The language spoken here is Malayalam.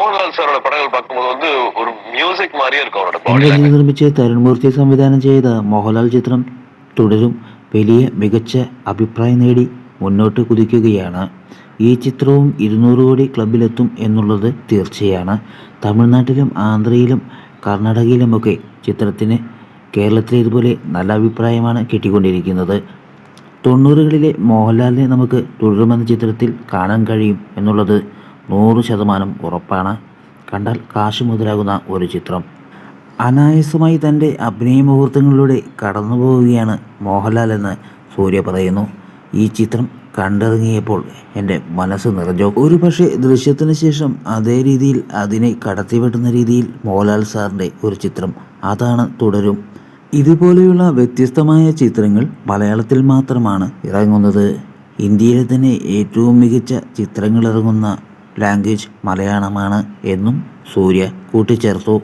மோகன்லால் சாரோட படங்கள் பார்க்கும்போது வந்து ஒரு மியூசிக் மாதிரியே இருக்கும் அவரோட பாடி രഞ്ജിത്ത് നിർമ്മിച്ച് തരുൺമൂർത്തി സംവിധാനം ചെയ്ത മോഹൻലാൽ ചിത്രം തുടരും വലിയ മികച്ച അഭിപ്രായം നേടി മുന്നോട്ട് കുതിക്കുകയാണ് ഈ ചിത്രവും ഇരുന്നൂറ് കോടി ക്ലബിലെത്തും എന്നുള്ളത് തീർച്ചയാണ് തമിഴ്നാട്ടിലും ആന്ധ്രയിലും കർണാടകയിലുമൊക്കെ ചിത്രത്തിന് കേരളത്തിലെ ഇതുപോലെ നല്ല അഭിപ്രായമാണ് കിട്ടിക്കൊണ്ടിരിക്കുന്നത് തൊണ്ണൂറുകളിലെ മോഹൻലാലിനെ നമുക്ക് തുടരുമെന്ന ചിത്രത്തിൽ കാണാൻ കഴിയും എന്നുള്ളത് നൂറ് ശതമാനം ഉറപ്പാണ്. കണ്ടാൽ കാശ് മുതലാകുന്ന ഒരു ചിത്രം. അനായാസമായി തന്റെ അഭിനയ മുഹൂർത്തങ്ങളിലൂടെ കടന്നു പോവുകയാണ് മോഹൻലാൽ എന്ന് സൂര്യ പറയുന്നു. ഈ ചിത്രം കണ്ടിറങ്ങിയപ്പോൾ എന്റെ മനസ്സ് നിറഞ്ഞു. ഒരു പക്ഷേ ദൃശ്യത്തിന് ശേഷം അതേ രീതിയിൽ അതിനെ കടത്തിവെട്ടുന്ന രീതിയിൽ മോഹൻലാൽ സാറിന്റെ ഒരു ചിത്രം അതാണ് തുടരും. ഇതുപോലെയുള്ള വ്യത്യസ്തമായ ചിത്രങ്ങൾ മലയാളത്തിൽ മാത്രമാണ് ഇറങ്ങുന്നത്. ഇന്ത്യയിലെ തന്നെ ഏറ്റവും മികച്ച ചിത്രങ്ങൾ ഇറങ്ങുന്ന ലാംഗ്വേജ് മലയാളമാണ് എന്നും സൂര്യ കൂട്ടിച്ചേർത്തു.